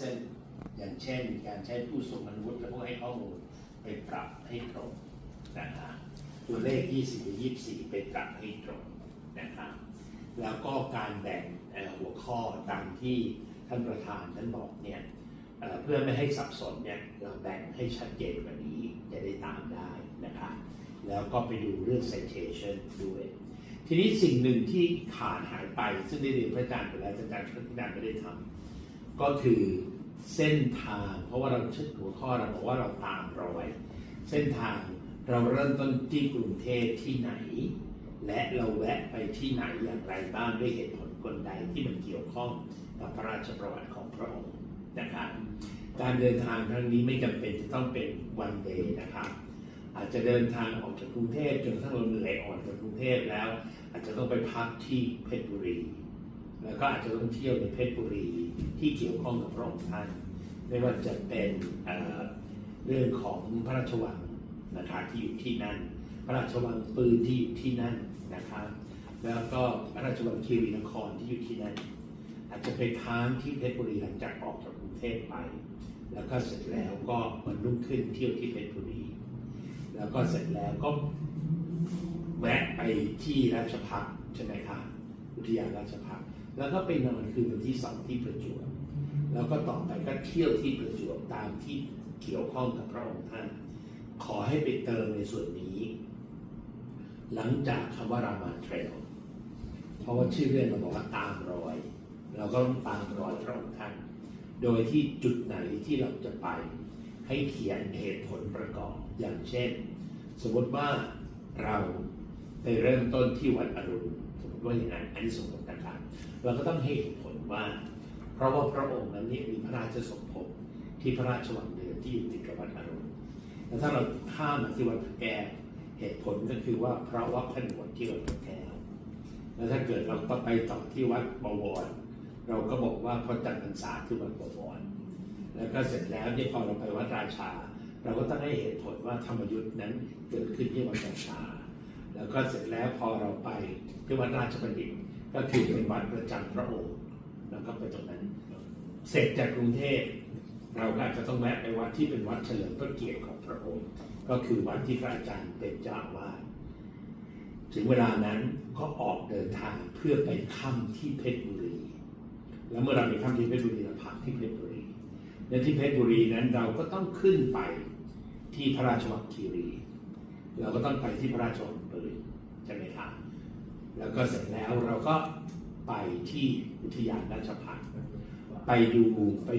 เช่นอย่างเช่นการใช้ผู้ทรงคุณวุฒิและผู้ให้ข้อมูลไปปรับให้ตรงนะครับตัวเลข 20หรือ24 ไปปรับให้ตรงนะครับแล้วก็การแบ่งหัวข้อตามที่ท่านประธานท่านบอกเนี่ยเพื่อไม่ให้สับสนเนี่ยเราแบ่งให้ชัดเจนกว่านี้จะได้ตามได้นะครับแล้วก็ไปดูเรื่อง citation ด้วย ทีนี้สิ่งหนึ่งที่ขาดหายไป ซึ่งได้เรียนพระอาจารย์ไปแล้วแต่อาจารย์พระอาจารย์ไม่ได้ทำ ก็คือเส้นทาง เพราะว่าเราชื่อหัวข้อเราบอกว่าเราตามรอย เส้นทางเราเริ่มต้นที่กรุงเทพที่ไหน และเราแวะไปที่ไหนอย่างไรบ้างด้วยเหตุผลกลใดที่มันเกี่ยวข้องกับพระราชประวัติของพระองค์นะครับการเดินทางครั้งนี้ไม่จำเป็นจะต้องเป็นวันเดย์นะครับอาจจะเดินทางออกจากกรุงเทพจนกระทั่งเราเหนื่อยอ่อนจากกรุงเทพแล้ว อาจจะต้องไปพักที่เพชรบุรี แล้วก็อาจจะต้องเที่ยวในเพชรบุรีที่เกี่ยวข้องกับพระองค์ท่านไม่ว่าจะเป็นเรื่องของพระราชวังนะครับที่อยู่ที่นั่น พระราชวังปืนที่อยู่ที่นั่นนะครับแล้วก็พระราชวังคีรีนครที่อยู่ที่นั่น อาจจะไปค้างที่เพชรบุรีหลังจากออกจากกรุงเทพไป แล้วก็เสร็จแล้วก็วันรุ่งขึ้นเที่ยวที่เพชรบุรี แล้วก็เสร็จแล้วก็แวะไปที่ราชพักใช่ไหมครับอุทยานราชพักแล้วก็ไปนอนคืนวันที่สองที่ประจวบแล้วก็ต่อไปก็เที่ยวที่ประจวบตามที่เกี่ยวข้องกับพระองค์ท่าน ขอให้ไปเติมในส่วนนี้ หลังจากคำว่ารามาเทรลเพราะว่าชื่อเรื่องเราบอกว่าตามรอย เราก็ต้องตามรอยพระองค์ท่าน โดยที่จุดไหนที่เราจะไปให้เขียนเหตุผลประกอบอย่างเช่น สมมติว่าเราไปเริ่มต้นที่วัดอรุณ ว่าอย่างนั้นอันนี้สมมตินะครับเราก็ต้องให้เหตุผลว่า เพราะว่าพระองค์นั้นเนี่ยมีพระราชสมภพที่พระราชวังเดิมที่อยู่ติดกับวัดอรุณแล้วถ้าเราข้ามมาที่วัดพระแก้วเหตุผลก็คือว่าเพราะว่าผนวดที่วัดพระแก้วแล้วถ้าเกิดเราต้องไปต่อที่วัดบวร เราก็บอกว่าพระจันทร์พรรษาที่วัดบวร แล้วก็เสร็จแล้วเนี่ยพอเราไปวัดราชา เราก็ต้องให้เหตุผลว่าธรรมยุทธ์นั้นเกิดขึ้นที่วัดราชา แล้วก็เสร็จแล้วพอเราไปที่วัดราชบัณฑิตก็คือเป็นวัดประจำพระองค์แล้วก็ไปตรงนั้น เสร็จจากกรุงเทพเราก็จะต้องแวะไปวัดที่เป็นวัดเฉลิมพระเกียรติของพระองค์ ก็คือวัดที่พระอาจารย์เป็นเจ้าวาสถึงเวลานั้นก็ออกเดินทางเพื่อไปค่ำที่เพชรบุรี แล้วเมื่อเราไปค่ำที่เพชรบุรีเราพักที่เพชรบุรี และที่เพชรบุรีนั้นเราก็ต้องขึ้นไปที่พระราชวังคีรี เราก็ต้องไปที่พระราชวังปืนใช่ไหมครับแล้วก็เสร็จแล้วเราก็ไปที่อุทยานราชพักษ์ไปดูไป